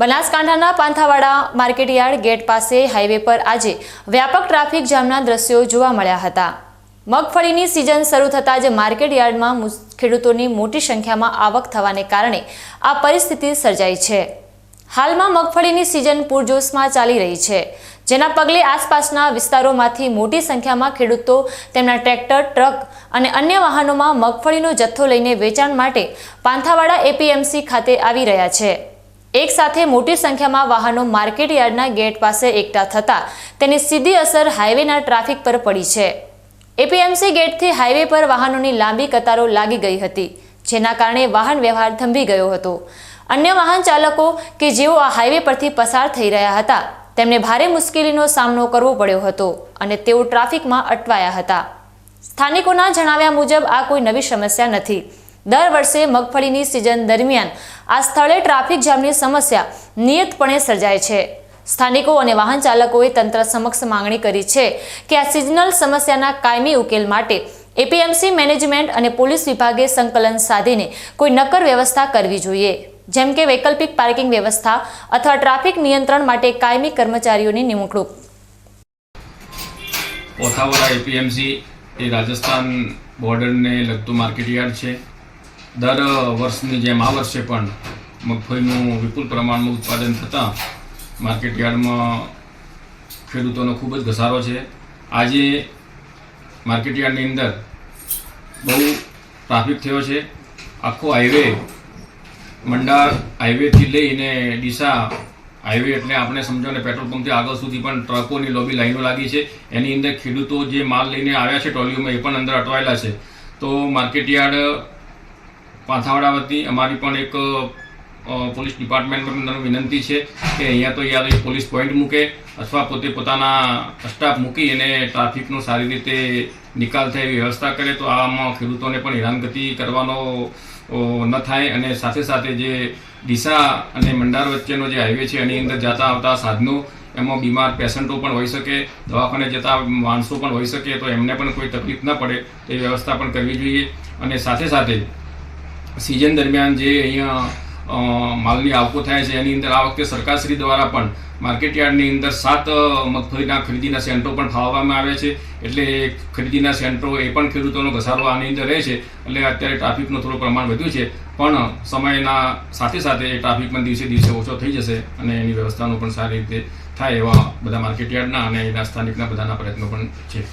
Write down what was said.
બનાસકાંઠાના Panthawada market yard gate પાસે highway પર આજે વ્યાપક ટ્રાફિક જામના દ્રશ્યો જોવા મળ્યા હતા. મગફળીની સિઝન શરૂ થતાં જ માર્કેટયાર્ડમાં ખેડૂતોની મોટી સંખ્યામાં આવક થવાને કારણે આ પરિસ્થિતિ સર્જાઈ છે. હાલમાં મગફળીની સિઝન પૂરજોશમાં ચાલી રહી છે. જેના પગલે આસપાસના વિસ્તારોમાંથી મોટી સંખ્યામાં ખેડૂતો તેમના ટ્રેક્ટર, ટ્રક અને અન્ય વાહનોમાં મગફળીનો જથ્થો લઈને વેચાણ માટે પાંથાવાડા એપીએમસી ખાતે આવી રહ્યા છે. એક સાથે મોટી સંખ્યામાં વાહનો માર્કેટ યાર્ડના ગેટ પાસે એકઠા થતાં તેની સીધી અસર હાઈવેના ટ્રાફિક પર પડી છે. એપીએમસી ગેટથી હાઈવે પર વાહનોની લાંબી કતારો લાગી ગઈ હતી, જેના કારણે વાહન વ્યવહાર થંભી ગયો હતો. અન્ય વાહન ચાલકો કે જેઓ આ હાઈવે પરથી પસાર થઈ રહ્યા હતા, તેમને ભારે મુશ્કેલીનો સામનો કરવો પડ્યો હતો અને તેઓ ટ્રાફિકમાં અટવાયા હતા. સ્થાનિકોના જણાવ્યા મુજબ આ કોઈ નવી સમસ્યા નથી. દર વર્ષે મગફળીની સિઝન દરમિયાન આ સ્થળે ટ્રાફિક જામની સમસ્યા નિયતપણે સર્જાય છે. સ્થાનિકો અને વાહન ચાલકોએ તંત્ર સમક્ષ માંગણી કરી છે કે આ સિઝનલ સમસ્યાના કાયમી ઉકેલ માટે એપીએમસી મેનેજમેન્ટ અને પોલીસ વિભાગે સંકલન સાધીને કોઈ નક્કર વ્યવસ્થા કરવી જોઈએ. જેમ કે વૈકલ્પિક પાર્કિંગ વ્યવસ્થા અથવા ટ્રાફિક નિયંત્રણ માટે કાયમી કર્મચારીઓની નિમણૂક. પોથાવાડા એપીએમસી એ રાજસ્થાન બોર્ડરને લગતું માર્કેટયાર્ડ છે. દર વર્ષની જેમ આ વર્ષે પણ મગફળીનું વિપુલ પ્રમાણમાં ઉત્પાદન થતાં માર્કેટયાર્ડમાં ખેડૂતોનો ખૂબ જ ઘસારો છે. આજે માર્કેટયાર્ડની અંદર બહુ ટ્રાફિક થયો છે. આખો હાઈવે મંડાર હાઈવેથી લઈને ડીસા હાઈવે એટલે આપણે સમજો ને પેટ્રોલ પંપથી આગળ સુધી પણ ટ્રકોની લોબી લાઈનો લાગી છે. એની અંદર ખેડૂતો જે માલ લઈને આવ્યા છે ટ્રોલીઓમાં એ પણ અંદર અટવાયેલા છે. તો માર્કેટયાર્ડ પાંથાવાડા વતી અમારી પણ એક પોલીસ ડિપાર્ટમેન્ટમાં વિનંતી છે કે અહીંયા તો યા તો પોલીસ પોઈન્ટ મૂકે અથવા પોતે પોતાના સ્ટાફ મૂકી અને ટ્રાફિકનો સારી રીતે નિકાલ થાય એવી વ્યવસ્થા કરે તો આમાં ખેડૂતોને પણ હેરાનગતિ કરવાનો ન થાય અને સાથે સાથે જે ડીસા અને મંડાર વચ્ચેનો જે હાઈવે છે એની અંદર જતા આવતા સાધનો, એમાં બીમાર પેશન્ટો પણ હોઈ શકે, દવાખાને જતા માણસો પણ હોઈ શકે તો એમને પણ કોઈ તકલીફ ન પડે, તે વ્યવસ્થા પણ કરવી જોઈએ. અને સાથે સાથે સિઝન દરમિયાન જે અહીંયા માલની આવકો થાય છે, એની અંદર આ વખતે સરકારશ્રી દ્વારા પણ માર્કેટયાર્ડની અંદર સાત મગફળીના ખરીદીના સેન્ટરો પણ ફાળવવામાં આવે છે. એટલે ખરીદીના સેન્ટરો એ પણ ખેડૂતોનો ઘસારો આની અંદર રહે છે. એટલે અત્યારે ટ્રાફિકનું થોડું પ્રમાણ વધ્યું છે. પણ સમયના સાથે સાથે એ ટ્રાફિક પણ દિવસે દિવસે ઓછો થઈ જશે અને એની વ્યવસ્થાનું પણ સારી રીતે થાય એવા બધા માર્કેટયાર્ડના અને એના સ્થાનિકના બધાના પ્રયત્નો પણ છે.